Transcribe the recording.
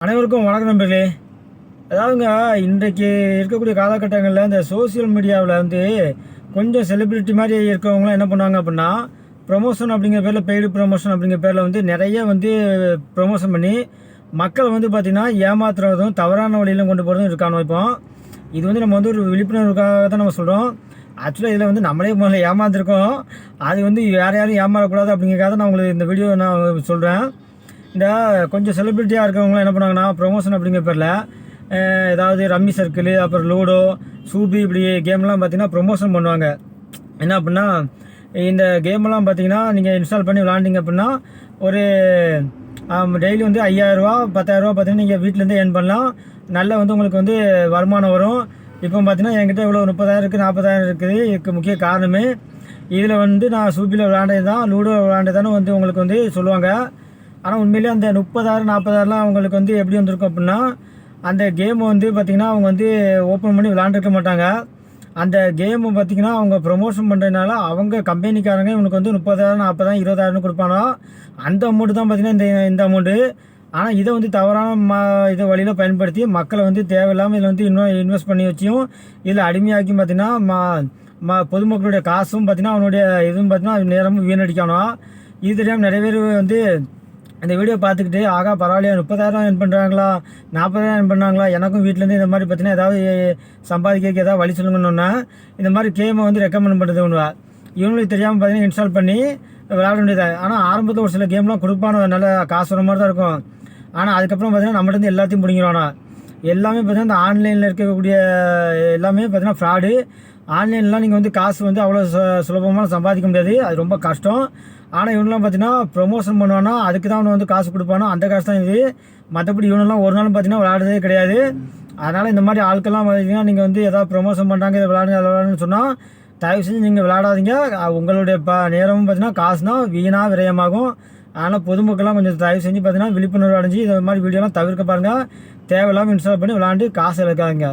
அனைவருக்கும் வணக்கம் நண்பர்களே. அதாவதுங்க இன்றைக்கு இருக்கக்கூடிய காலகட்டங்களில் இந்த சோஷியல் மீடியாவில் வந்து கொஞ்சம் செலிபிரிட்டி மாதிரி இருக்கவங்களாம் என்ன பண்ணுவாங்க அப்படின்னா ப்ரொமோஷன் அப்படிங்கிற பேரில் பெய்டு ப்ரொமோஷன் அப்படிங்கிற பேரில் வந்து நிறைய வந்து ப்ரொமோஷன் பண்ணி மக்கள் வந்து பார்த்திங்கன்னா ஏமாத்துறதும் தவறான வழியிலும் கொண்டு போகிறதும் இருக்கானோ இப்போ. இது வந்து நம்ம வந்து ஒரு விழிப்புணர்வுக்காக தான் நம்ம சொல்கிறோம் ஆக்சுவலாக இதில் வந்து நம்மளே முதல்ல ஏமாந்துருக்கோம். அது வந்து வேறு யாரும் ஏமாறக்கூடாது அப்படிங்கிறக்காக தான் நான் உங்களுக்கு இந்த வீடியோ நான் சொல்கிறேன் இந்த கொஞ்சம் செலிப்ரிட்டியாக இருக்கிறவங்களாம் என்ன பண்ணுவாங்கன்னா ப்ரொமோஷன் அப்படிங்கிற பேரில் ஏதாவது ரம்மி சர்க்கிள் அப்புறம் லூடோ சூபி இப்படி கேம்லாம் பார்த்தீங்கன்னா ப்ரொமோஷன் பண்ணுவாங்க. என்ன அப்படின்னா இந்த கேமெல்லாம் பார்த்தீங்கன்னா நீங்கள் இன்ஸ்டால் பண்ணி விளாண்டிங்க அப்படின்னா ஒரு டெய்லி வந்து ஐயாயிரரூவா பத்தாயிரரூவா பார்த்தீங்கன்னா நீங்கள் வீட்டிலேருந்து ஏர்ன் பண்ணலாம். நல்ல வந்து உங்களுக்கு வந்து வருமானம் வரும். இப்போ பார்த்தீங்கன்னா என்கிட்ட இவ்வளோ முப்பதாயிரம் இருக்குது நாற்பதாயிரம் இருக்குது. இதுக்கு முக்கிய காரணமே இதில் வந்து நான் சூப்பியில் விளாண்டது தான் லூடோ விளாண்டதானு வந்து உங்களுக்கு வந்து சொல்லுவாங்க. ஆனால் உண்மையிலே அந்த முப்பதாயிரம் நாற்பதாயிரம்லாம் அவங்களுக்கு வந்து எப்படி வந்திருக்கும் அப்படின்னா அந்த கேமை வந்து பார்த்திங்கன்னா அவங்க வந்து ஓப்பன் பண்ணி விளாண்டுருக்க மாட்டாங்க. அந்த கேமை பார்த்திங்கன்னா அவங்க ப்ரொமோஷன் பண்ணுறதுனால அவங்க கம்பெனிக்காரங்க இவனுக்கு வந்து முப்பதாயிரம் நாற்பதாயிரம் இருபதாயிரம்னு கொடுப்பானா. அந்த அமௌண்ட்டு தான் பார்த்திங்கன்னா இந்த இந்த அமௌண்ட்டு ஆனால் இதை வந்து தவறான ம இதை வழியில் பயன்படுத்தி மக்களை வந்து தேவையில்லாமல் இதில் வந்து இன்னும் இன்வெஸ்ட் பண்ணி வச்சியும் இதில் அடிமையாக்கி பார்த்திங்கன்னா ம ம பொதுமக்களுடைய காசும் பார்த்திங்கன்னா அவனுடைய இதுவும் பார்த்திங்கன்னா நேரமும் வீணடிக்கணும் இது தெரியாமல் நிறைய பேர் வந்து இந்த வீடியோ பார்த்துக்கிட்டு ஆகா பரவாயில்லையா முப்பதாயிரம் ஏர்ன் பண்ணுறாங்களா நாற்பதாயிரம் ஏர்ன் பண்ணாங்களா? எனக்கும் வீட்டிலேருந்து இந்த மாதிரி பார்த்தீங்கன்னா ஏதாவது சம்பாதிக்கிறதுக்கு ஏதாவது வழி சொல்லுங்கன்னா இந்த மாதிரி கேமை வந்து ரெக்கமெண்ட் பண்ணுறது ஒன்று இவங்களுக்கு தெரியாமல் பார்த்தீங்கன்னா இன்ஸ்டால் பண்ணி விளையாட வேண்டியது? ஆனால் ஆரம்பத்தில் ஒரு சில கேம்லாம் கொடுப்பான நல்ல காசு வர மாதிரி தான் இருக்கும். ஆனால் அதுக்கப்புறம் பார்த்தீங்கன்னா நம்மகிட்ட எல்லாத்தையும் பிடிங்கிறானா எல்லாமே பார்த்தீங்கன்னா இந்த ஆன்லைனில் இருக்கக்கூடிய எல்லாமே பார்த்தீங்கன்னா ஃப்ராடு ஆன்லைன்லாம் நீங்கள் வந்து காசு வந்து அவ்வளோ சு சுலபமாக சம்பாதிக்க முடியாது. அது ரொம்ப கஷ்டம். ஆனால் இவனெலாம் பார்த்தீங்கன்னா ப்ரொமோஷன் பண்ணுவானா அதுக்கு தான் அவனை வந்து காசு கொடுப்பானோ அந்த காசு தான் இது. மற்றபடி இவனெல்லாம் ஒரு நாளும் பார்த்தீங்கன்னா விளையாடுறதே கிடையாது. அதனால் இந்த மாதிரி ஆட்கள்லாம் பார்த்தீங்கன்னா நீங்கள் வந்து ஏதாவது ப்ரொமோஷன் பண்ணுறாங்க இதை விளையாடுங்க அதை விளையாடுன்னு சொன்னால் தயவு செஞ்சு நீங்கள் விளையாடாதீங்க உங்களுடைய ப நேரமும் பார்த்தீங்கன்னா காசுனா வீணாக விரயமாகும். ஆனால் பொதுமக்கள்லாம் கொஞ்சம் தயவு செஞ்சு பார்த்தீங்கன்னா விழிப்புணர்வு அடைஞ்சு இந்த மாதிரி வீடியோலாம் தவிர்க்க பாருங்கள் தேவையில்லாமல் இன்ஸ்டால் பண்ணி விளாண்டு காசு இழக்காதீங்க.